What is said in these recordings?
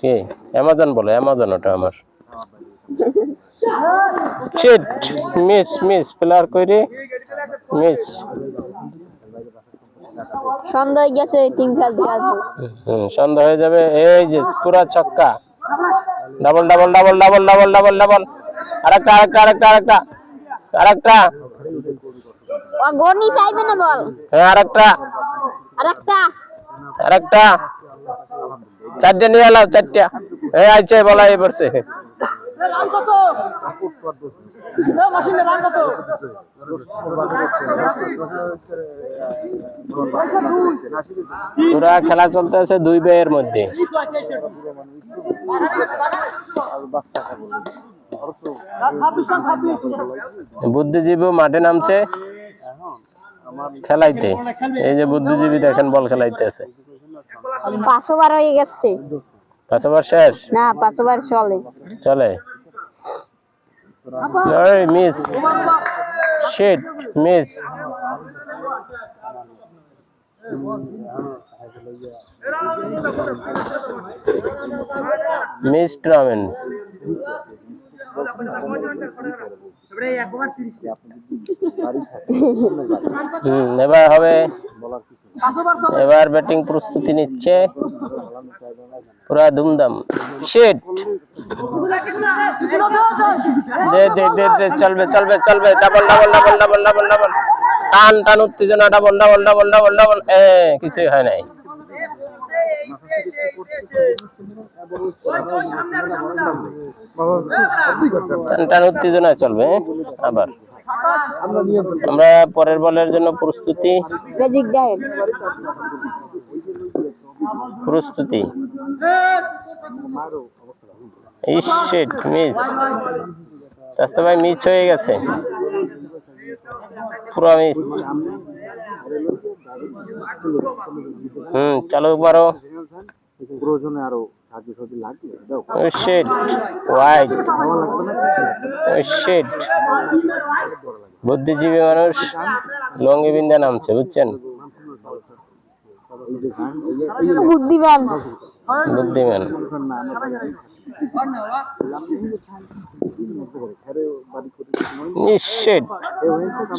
কি? অ্যামাজন বলে অ্যামাজন ওটা আমার। চিট মিস মিস প্লেয়ার কইরে মিস সন্ধ্যা হয়ে গেছে টিম খেলতে হুম সন্ধ্যা হয়ে যাবে এই যে পুরা ছক্কা। Double double double double double double double আরেকটা আরেকটা আরেকটা আরেকটা আরেকটা। ও গনি চাইবে না বল? হ্যাঁ আরেকটা। আর একটা আরেকটা। চারটে নিয়ে এলাও চারটা। এই আইছে, বলা এই পড়ছে। খেলা চলতে আছে দুই বেয়ের মধ্যে। বুদ্ধিজীবী মাঠে নামছে। খেলাইতে। এই যে বুদ্ধিজীবী দেখেন, বল খেলাইতে আছে। পাঁচশো বার হয়ে গেছে। পাঁচ ওভার শেষ? না পাঁচশো বার চলে। চলে? এই মিস শিট মিস মিস ট্রামেন হুম এবার হবে এবার ব্যাটিং প্রস্তুতি নিচ্ছে। পুরা ধুমধাম। শিট। দে দে দে দে, চলবে চলবে চলবে। Double double double double double double টান টান, উত্তেজনা double double double double double এ, কিছুই হয় নাই। টান টান উত্তেজনা চলবে হ্যাঁ? আবার। আমরা পরের বলের জন্য প্রস্তুতি। প্রস্তুতি। শিট মিস রাস্তা ভাই মিস হয়ে গেছে। পুরো মিস হুম, চালু পারো প্রয়োজনে আরও সাহায্য সাহায্য লাগবে বুদ্ধিজীবী মানুষ লঙ্গি বিন্দা নামছে বুঝছেন? বুদ্ধিমান। বুদ্ধিমান।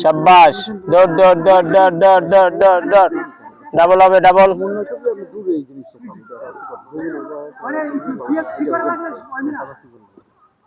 সাব্বাস। দৌড় দৌড় দৌড় দৌড় দৌড় দৌড় দৌড় দৌড়। ডাবল হবে ডাবল